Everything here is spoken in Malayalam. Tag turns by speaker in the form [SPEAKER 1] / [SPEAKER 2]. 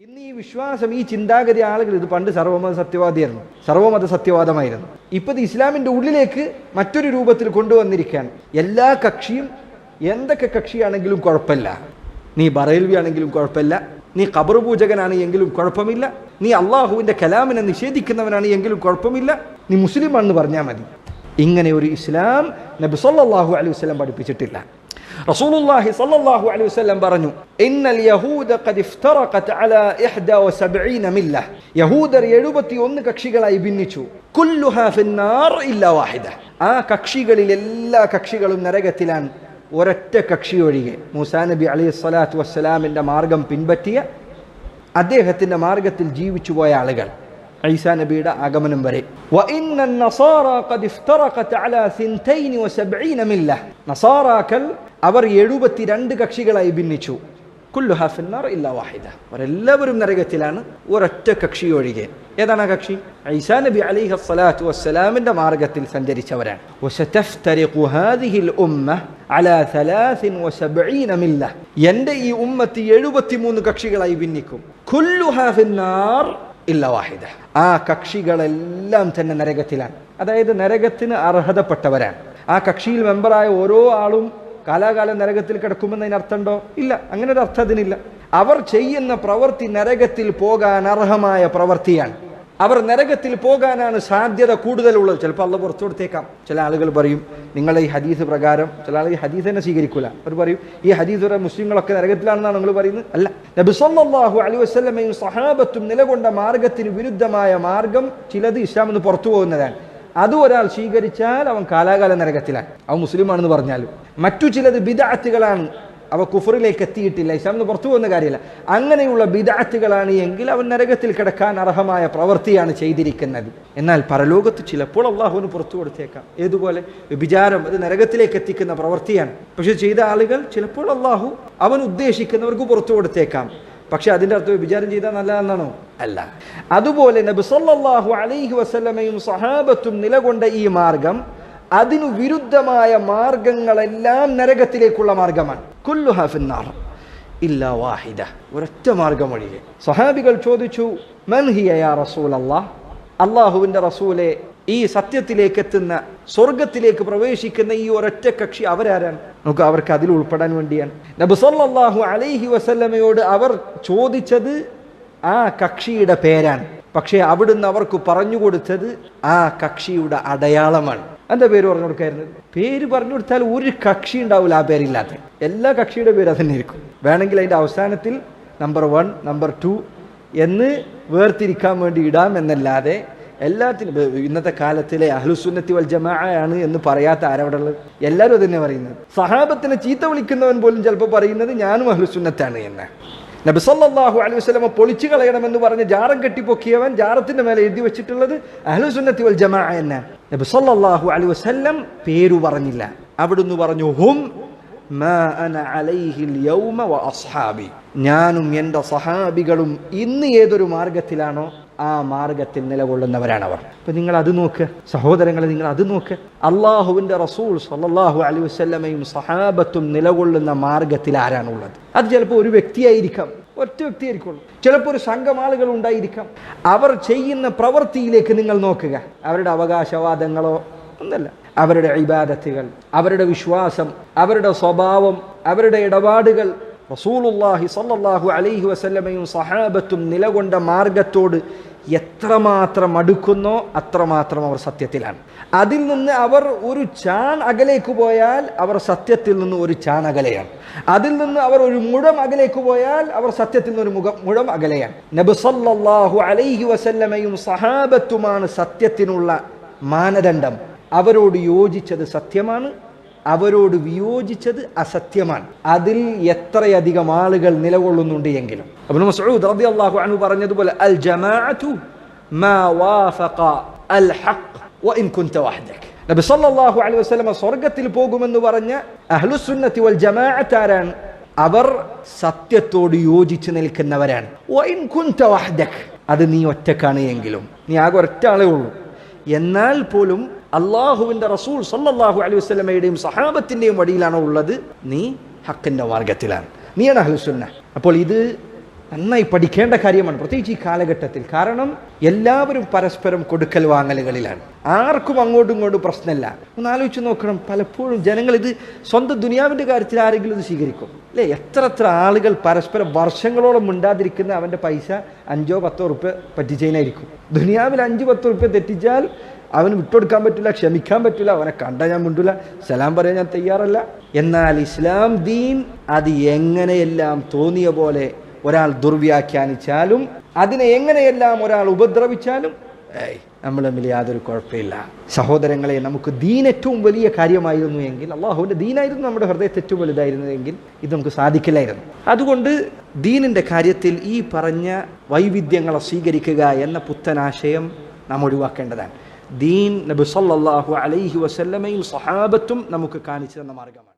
[SPEAKER 1] ഇന്ന് ഈ വിശ്വാസം ഈ ചിന്താഗതി ആളുകൾ ഇത് പണ്ട് സർവമത സത്യവാദിയായിരുന്നു. സർവമത സത്യവാദമായിരുന്നു. ഇപ്പൊ ഇത് ഇസ്ലാമിന്റെ ഉള്ളിലേക്ക് മറ്റൊരു രൂപത്തിൽ കൊണ്ടുവന്നിരിക്കുകയാണ്. എല്ലാ കക്ഷിയും എന്തൊക്കെ കക്ഷിയാണെങ്കിലും കുഴപ്പമില്ല. നീ ബറേൽവി ആണെങ്കിലും കുഴപ്പമില്ല. നീ ഖബർ പൂജകനാണ് എങ്കിലും കുഴപ്പമില്ല. നീ അള്ളാഹുവിന്റെ കലാമിനെ നിഷേധിക്കുന്നവനാണ് എങ്കിലും കുഴപ്പമില്ല. നീ മുസ്ലിം ആണെന്ന് പറഞ്ഞാൽ മതി. ഇങ്ങനെ ഒരു ഇസ്ലാം നബി സല്ലല്ലാഹു അലൈഹി വസല്ലം പഠിപ്പിച്ചിട്ടില്ല. റസൂലുള്ളാഹി സല്ലല്ലാഹു അലൈഹി വസല്ലം പറഞ്ഞു ഇന്നൽ യഹൂദ ഖദ് ഇഫ്തറഖത് അലാ 71 മില്ല യഹൂദർ 71 കക്ഷികളായി ഭിന്നിച്ചു. കുല്ലുഹാ ഫിന്നാർ ഇല്ലാ വാഹിദ. ആ കക്ഷികളിൽ എല്ലാ കക്ഷികളും നരകത്തിലാണ് ഒരൊറ്റ കക്ഷി ഒഴികെ. മൂസാ നബി അലൈഹി സ്വലാത്തു വസ്സലാമിന്റെ മാർഗം പിൻപറ്റിയ അദ്ദേഹത്തിന്റെ മാർഗത്തിൽ ജീവിച്ചു പോയ ആളുകൾ. ഈസാ നബിയുടെ ആഗമനം വരെ وإن النصارى قد افترقت على 72 മില്ല നസാറാക്കൾ അവർ എഴുപത്തിരണ്ട് കക്ഷികളായി ഭിന്നിച്ചു കുല്ലു ഹാഫിന്നാർ ഇല്ല വാഹിദ അവരെല്ലാവരും നരകത്തിലാണ് ഒരൊറ്റ കക്ഷി ഒഴികെ ഏതാണ് ആ കക്ഷി ഈസാ നബി അലൈഹി സ്വലാത്തു വസ്സലാമിന്റെ മാർഗത്തിൽ സഞ്ചരിച്ചവരാണ് وستفترق هذه الأمة على 73 മില്ല എൻ്റെ ഈ ഉമ്മത്ത് എഴുപത്തിമൂന്ന് കക്ഷികളായി ഭിന്നിക്കും കുല്ലു ഹാഫിന്നാർ ഇല്ല വാഹിദ. ആ കക്ഷികളെല്ലാം തന്നെ നരകത്തിലാണ്. അതായത് നരകത്തിന് അർഹതപ്പെട്ടവരാണ്. ആ കക്ഷിയിൽ മെമ്പറായ ഓരോ ആളും കാലാകാലം നരകത്തിൽ കിടക്കുമെന്ന് അർത്ഥമുണ്ടോ ഇല്ല. അങ്ങനെ ഒരു അർത്ഥം അതിനില്ല. അവർ ചെയ്യുന്ന പ്രവൃത്തി നരകത്തിൽ പോകാൻ അർഹമായ പ്രവൃത്തിയാണ്. അവർ നരകത്തിൽ പോകാനാണ് സാധ്യത കൂടുതലുള്ളത്. ചിലപ്പോൾ അള്ള പുറത്തു കൊടുത്തേക്കാം. ചില ആളുകൾ പറയും നിങ്ങൾ ഈ ഹദീസ് പ്രകാരം ചില ആളുകൾ ഈ ഹദീസ് തന്നെ സ്വീകരിക്കൂല. അവർ പറയും ഈ ഹദീസ് വരെ മുസ്ലിങ്ങളൊക്കെ നരകത്തിലാണെന്നാണ് നിങ്ങൾ പറയുന്നത്? അല്ല. നബി സല്ലല്ലാഹു അലൈഹി വസ്ലമയും സഹാബത്തും നിലകൊണ്ട മാർഗത്തിന് വിരുദ്ധമായ മാർഗം ചിലത് ഇസ്ലാം എന്ന് പുറത്തു പോകുന്നതാണ്. അത് ഒരാൾ സ്വീകരിച്ചാൽ അവൻ കാലാകാല നരകത്തിലാണ് അവൻ മുസ്ലിമാണെന്ന് പറഞ്ഞാലും. മറ്റു ചിലത് ബിദാത്തുകളാണ് അവ കുഫറിലേക്ക് എത്തിയിട്ടില്ല. ഇസ്ലാം എന്ന് പുറത്തു പോകുന്ന കാര്യമില്ല. അങ്ങനെയുള്ള ബിദാത്തുകളാണ് എങ്കിൽ അവൻ നരകത്തിൽ കിടക്കാൻ അർഹമായ പ്രവൃത്തിയാണ് ചെയ്തിരിക്കുന്നത്. എന്നാൽ പരലോകത്ത് ചിലപ്പോൾ അള്ളാഹുവിന് പുറത്തു കൊടുത്തേക്കാം. ഏതുപോലെ? വിചാരം അത് നരകത്തിലേക്ക് എത്തിക്കുന്ന പ്രവൃത്തിയാണ്. പക്ഷെ ചെയ്ത ആളുകൾ ചിലപ്പോൾ അള്ളാഹു അവൻ ഉദ്ദേശിക്കുന്നവർക്ക് പുറത്തു കൊടുത്തേക്കാം. പക്ഷെ അതിന്റെ അർത്ഥം വിചാരം ചെയ്താൽ നല്ലതെന്നാണോ? അല്ല. അതുപോലെ നബി സല്ലാഹു അലൈഹി വസ്ലമയും സഹാബത്തും നിലകൊണ്ട ഈ മാർഗം അതിനു വിരുദ്ധമായ മാർഗങ്ങളെല്ലാം നരകത്തിലേക്കുള്ള മാർഗമാണ്. കുല്ലു ഹാഫിന്നാർ ഇല്ല വാഹിദ. ഒരൊറ്റ മാർഗം ഒഴികെ സഹാബികൾ ചോദിച്ചു അള്ളാഹുവിന്റെ റസൂലെ ഈ സത്യത്തിലേക്ക് എത്തുന്ന സ്വർഗത്തിലേക്ക് പ്രവേശിക്കുന്ന ഈ ഒരൊറ്റ കക്ഷി അവരാരാണ്? നമുക്ക് അവർക്ക് അതിൽ ഉൾപ്പെടാൻ വേണ്ടിയാണ്. നബി സല്ലല്ലാഹു അലൈഹി വസല്ലമയോട് അവർ ചോദിച്ചത് ആ കക്ഷിയുടെ പേരാണ്. പക്ഷേ അവിടുന്ന് അവർക്ക് പറഞ്ഞു കൊടുത്തത് ആ കക്ഷിയുടെ അടയാളമാണ്. എന്താ പേര് പറഞ്ഞു കൊടുക്കായിരുന്നത് പേര് പറഞ്ഞു കൊടുത്താൽ ഒരു കക്ഷി ഉണ്ടാവില്ല ആ പേരില്ലാത്ത എല്ലാ കക്ഷിയുടെ പേര് അതന്നെ ഇരിക്കും വേണമെങ്കിൽ അതിന്റെ അവസാനത്തിൽ നമ്പർ വൺ നമ്പർ ടു എന്ന് വേർതിരിക്കാൻ വേണ്ടി ഇടാം എന്നല്ലാതെ എല്ലാത്തിനും ഇന്നത്തെ കാലത്തിലെ അഹ്ലുസുന്നത്തി വൽ ജമാഅയാണ് എന്ന് പറയാത്ത ആരവിടെ ഉള്ളത് എല്ലാവരും അതന്നെ പറയുന്നത്. സഹാബത്തിനെ ചീത്ത വിളിക്കുന്നവൻ പോലും ചിലപ്പോൾ പറയുന്നത് ഞാനും അഹ്ലുസുന്നത്താണ് എന്ന്. നബി സല്ലല്ലാഹു അലൈഹി വസ്ലമ പൊളിച്ചു കളയണമെന്ന് പറഞ്ഞ് ജാറം കെട്ടിപ്പൊക്കിയവൻ ജാറത്തിന്റെ മേലെ എഴുതി വെച്ചിട്ടുള്ളത് അഹ്ലുസുന്നത്തി വൽ ജമാഅ എന്നാണ്. നബി സല്ലല്ലാഹു അലൈഹി വസല്ലം പേരു പറഞ്ഞില്ല. അവിടുന്ന് പറഞ്ഞു ഹും ഞാനും എന്റെ സഹാബികളും ഇന്ന് ഏതൊരു മാർഗത്തിലാണോ ആ മാർഗത്തിൽ നിലകൊള്ളുന്നവരാണ് അവർ. അപ്പൊ നിങ്ങൾ അത് നോക്ക്. സഹോദരങ്ങളെ നിങ്ങൾ അത് നോക്ക്. അള്ളാഹുവിന്റെ റസൂൾ സല്ലല്ലാഹു അലൈഹി വസല്ലമയും സഹാബത്തും നിലകൊള്ളുന്ന മാർഗത്തിൽ ആരാണുള്ളത്? അത് ചിലപ്പോൾ ഒരു വ്യക്തിയായിരിക്കാം. ഒറ്റ വ്യക്തിയായിരിക്കുള്ളൂ. ചിലപ്പോൾ ഒരു സംഘം ആളുകൾ ഉണ്ടായിരിക്കാം. അവർ ചെയ്യുന്ന പ്രവൃത്തിയിലേക്ക് നിങ്ങൾ നോക്കുക. അവരുടെ അവകാശവാദങ്ങളോ ഒന്നല്ല. അവരുടെ ഇബാദത്തുകൾ അവരുടെ വിശ്വാസം അവരുടെ സ്വഭാവം അവരുടെ ഇടപാടുകൾ റസൂലുള്ളാഹി സല്ലല്ലാഹു അലൈഹി വസല്ലമയും സഹാബത്തും നിലകൊണ്ട മാർഗത്തോട് എത്രമാത്രം അടുക്കുന്നോ അത്രമാത്രം അവർ സത്യത്തിലാണ്. അതിൽ നിന്ന് അവർ ഒരു ചാൺ അകലേക്ക് പോയാൽ അവർ സത്യത്തിൽ നിന്ന് ഒരു ചാൺ അകലെയാണ്. അതിൽ നിന്ന് അവർ ഒരു മുഴം അകലേക്ക് പോയാൽ അവർ സത്യത്തിൽ നിന്ന് ഒരു മുഖം മുഴം അകലെയാണ്. നബി സല്ലല്ലാഹു അലൈഹി വസല്ലമയും സഹാബത്തുമാണ് സത്യത്തിനുള്ള മാനദണ്ഡം. അവരോട് യോജിച്ചത് സത്യമാണ് അവരോട് വിയോജിച്ചത് അസത്യമാണ്. അതിൽ എത്രയധികം ആളുകൾ നിലകൊള്ളുന്നുണ്ട് എങ്കിലും. അബ്നു റളിയല്ലാഹു അൻഹു പറഞ്ഞതുപോലെ അൽ ജമാഅതു മാ വാഫഖ അൽ ഹഖ് വഇൻ കുൻത വഹദക. നബി സല്ലല്ലാഹു അലൈഹി വസല്ലം സ്വർഗത്തിൽ പോകുമെന്ന് പറഞ്ഞ അഹ്ലുസുന്നത്തി വൽ ജമാഅത്ത് ആരാണ്? അവർ സത്യത്തോട് യോജിച്ച് നിൽക്കുന്നവരാണ്. വഇൻ കുൻത വഹ്ദക്. അത് നീ ഒറ്റക്കാണ് എങ്കിലും. നീ ആകെ ഒറ്റ ആളേ ഉള്ളൂ. എന്നാൽ പോലും അള്ളാഹുവിന്റെ റസൂൽ സല്ലല്ലാഹു അലൈഹി വസ്ലമയുടെയും സഹാബത്തിന്റെയും വഴിയിലാണോ ഉള്ളത്? നീ ഹക്കിന്റെ മാർഗത്തിലാണ്. നീയാണ് അഹ്ലുസുന്ന അപ്പോൾ ഇത് നന്നായി പഠിക്കേണ്ട കാര്യമാണ് പ്രത്യേകിച്ച് ഈ കാലഘട്ടത്തിൽ. കാരണം എല്ലാവരും പരസ്പരം കൊടുക്കൽ വാങ്ങലുകളിലാണ്. ആർക്കും അങ്ങോട്ടും ഇങ്ങോട്ടും പ്രശ്നമില്ല. ഒന്ന് ആലോചിച്ച് നോക്കണം പലപ്പോഴും ജനങ്ങൾ ഇത് സ്വന്തം ദുനിയാവിന്റെ കാര്യത്തിൽ ആരെങ്കിലും ഇത് സ്വീകരിക്കും. അല്ലേ? എത്ര എത്ര ആളുകൾ പരസ്പരം വർഷങ്ങളോളം മിണ്ടാതിരിക്കുന്ന അവന്റെ പൈസ അഞ്ചോ പത്തോ റുപ്യ പറ്റിച്ചതിനായിരിക്കും. ദുനിയാവിൽ അഞ്ച് പത്ത് റുപ്യ തെറ്റിച്ചാൽ അവന് വിട്ടുകൊടുക്കാൻ പറ്റില്ല ക്ഷമിക്കാൻ പറ്റില്ല അവനെ കണ്ടാൽ ഞാൻ മിണ്ടില്ല സലാം പറയാൻ ഞാൻ തയ്യാറല്ല. എന്നാൽ ഇസ്ലാം ദീൻ അത് എങ്ങനെയെല്ലാം തോന്നിയ പോലെ ഒരാൾ ദുർവ്യാഖ്യാനിച്ചാലും അതിനെ എങ്ങനെയെല്ലാം ഒരാൾ ഉപദ്രവിച്ചാലും ഏയ് നമ്മൾ തമ്മിൽ യാതൊരു കുഴപ്പമില്ല. സഹോദരങ്ങളെ നമുക്ക് ദീൻ ഏറ്റവും വലിയ കാര്യമായിരുന്നു എങ്കിൽ അള്ളാഹുവിന്റെ ദീനായിരുന്നു നമ്മുടെ ഹൃദയത്തെ ഏറ്റവും വലുതായിരുന്നു എങ്കിൽ ഇത് നമുക്ക് സാധിക്കില്ലായിരുന്നു. അതുകൊണ്ട് ദീനിന്റെ കാര്യത്തിൽ ഈ പറഞ്ഞ വൈവിധ്യങ്ങളെ സ്വീകരിക്കുക എന്ന പുത്തനാശയം നാം ഒഴിവാക്കേണ്ടതാണ്. ദീൻ നബി സല്ലല്ലാഹു അലൈഹി വസല്ലമയും സഹാബത്തും നമുക്ക് കാണിച്ചു തന്ന മാർഗമാണ്.